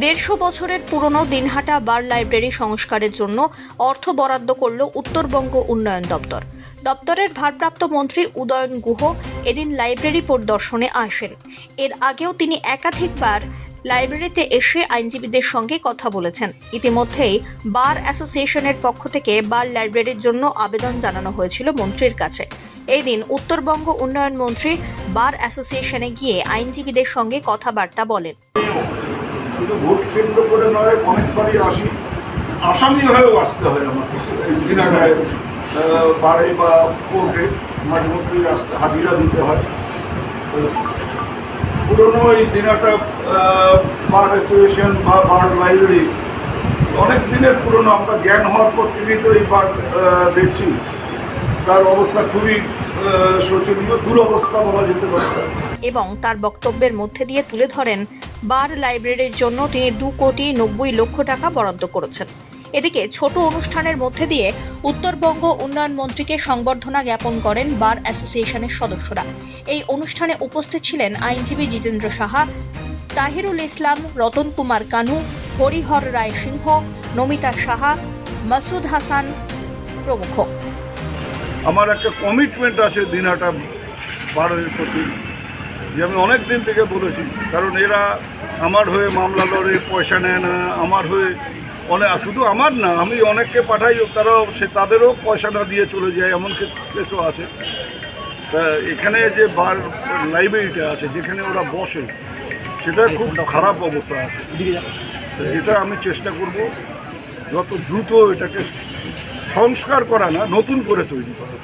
দেড়শো বছরের পুরনো দিনহাটা বার লাইব্রেরি সংস্কারের জন্য অর্থ বরাদ্দ করল উত্তরবঙ্গ উন্নয়ন দপ্তর। দপ্তরের ভারপ্রাপ্ত মন্ত্রী উদয়ন গুহ এদিন লাইব্রেরি পরিদর্শনে আসেন। এর আগেও তিনি একাধিকবার লাইব্রেরিতে এসে আইনজীবীদের সঙ্গে কথা বলেছেন। ইতিমধ্যেই বার অ্যাসোসিয়েশনের পক্ষ থেকে বার লাইব্রেরির জন্য আবেদন জানানো হয়েছিল মন্ত্রীর কাছে। এই দিন উত্তরবঙ্গ উন্নয়ন মন্ত্রী বার অ্যাসোসিয়েশনে গিয়ে আইনজীবীদের সঙ্গে কথাবার্তা বলেন। শুধু ভোট কেন্দ্র করে নয়, অনেকবারই আসি। আসামি হয়েও আসতে হয় আমাকে। দিনাগায় বাড়ি বা কোর্টে মাঝে মধ্যেই আসতে হাজিরা দিতে হয়। পুরনো এই দিনাটা বার অ্যাসোসিয়েশন বা বার লাইব্রেরি অনেক দিনের পুরনো, আমরা জ্ঞান হওয়ার পর থেকেই তো এই বার দেখছি। তার অবস্থা খুবই শোচনীয়, দুরবস্থা বলা যেতে পারে। এবং তার বক্তব্যের মধ্যে দিয়ে তুলে ধরেন, বার লাইব্রেরির জন্য তিনি দু কোটি নব্বই লক্ষ টাকা বরাদ্দ করেছেন। এদিকে ছোট অনুষ্ঠানের মধ্যে দিয়ে উত্তরবঙ্গ উন্নয়ন মন্ত্রীকে সংবর্ধনা জ্ঞাপন করেন বার অ্যাসোসিয়েশনের সদস্যরা। এই অনুষ্ঠানে উপস্থিত ছিলেন আইনজীবী জিতেন্দ্র সাহা, তাহিরুল ইসলাম, রতন কুমার কানু, হরিহর রায় সিংহ, নমিতা সাহা, মাসুদ হাসান প্রমুখ। আমার একটা কমিটমেন্ট আছে দিনাটা বাড়ির প্রতি। যে আমি অনেক দিন থেকে বলেছি, কারণ এরা আমার হয়ে মামলা লড়ে, পয়সা নেয় না, আমার হয়ে অনেক শুধু আমার না, আমি অনেককে পাঠাই, তারাও, সে তাদেরও পয়সা না দিয়ে চলে যায়, এমন কেসও আছে। তা এখানে যে বার, লাইব্রেরিটা আছে, যেখানে ওরা বসে, সেটা খুব খারাপ অবস্থা আছে। তো এটা আমি চেষ্টা করব, যত দ্রুত এটাকে সংস্কার করা না, নতুন করে তৈরি করা।